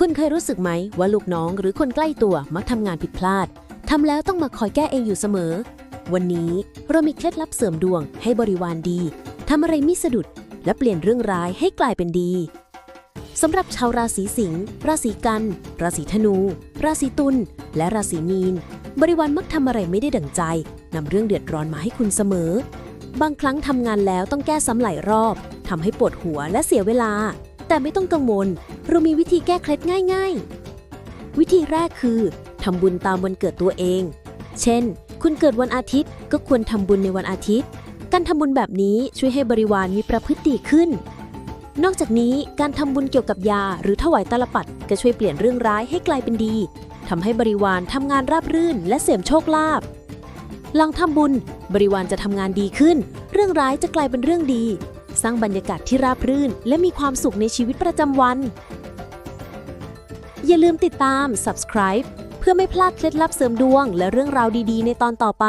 คุณเคยรู้สึกไหมว่าลูกน้องหรือคนใกล้ตัวมักทำงานผิดพลาดทำแล้วต้องมาคอยแก้เองอยู่เสมอ วันนี้เรามีเคล็ดลับเสริมดวงให้บริวารดีทำอะไรไม่สะดุด และเปลี่ยนเรื่องร้ายให้กลายเป็นดีสำหรับชาวราศีสิงห์ราศีกัน ราศีธนู ราศีตุลและราศีมีน บริวารมักทำอะไรไม่ได้ดั่งใจนำเรื่องเดือดร้อนมาให้คุณเสมอ บางครั้งทำงานแล้วต้องแก้ซ้ำหลายรอบทำให้ปวดหัวและเสียเวลา แต่ไม่ต้องกังวล เรามีวิธีแก้เคล็ดง่าย ๆ วิธีแรกคือทำบุญตามวันเกิดตัวเอง เช่น คุณเกิดวันอาทิตย์ก็ควรทำบุญในวันอาทิตย์ การทำบุญแบบนี้ช่วยให้บริวารมีประพฤติดีขึ้น นอกจากนี้การทำบุญเกี่ยวกับยา หรือถวายตาลปัดก็ช่วยเปลี่ยนเรื่องร้ายให้กลายเป็นดีทำให้บริวารทำงานราบรื่น และเสริมโชคลาภหลังทำบุญ บริวารจะทำงานดีขึ้น เรื่องร้ายจะกลายเป็นเรื่องดี สร้างบรรยากาศที่ราบรื่น และมีความสุขในชีวิตประจำวัน อย่าลืมติดตาม subscribe เพื่อไม่พลาดเคล็ดลับเสริมดวง และเรื่องราวดีๆ ในตอนต่อไป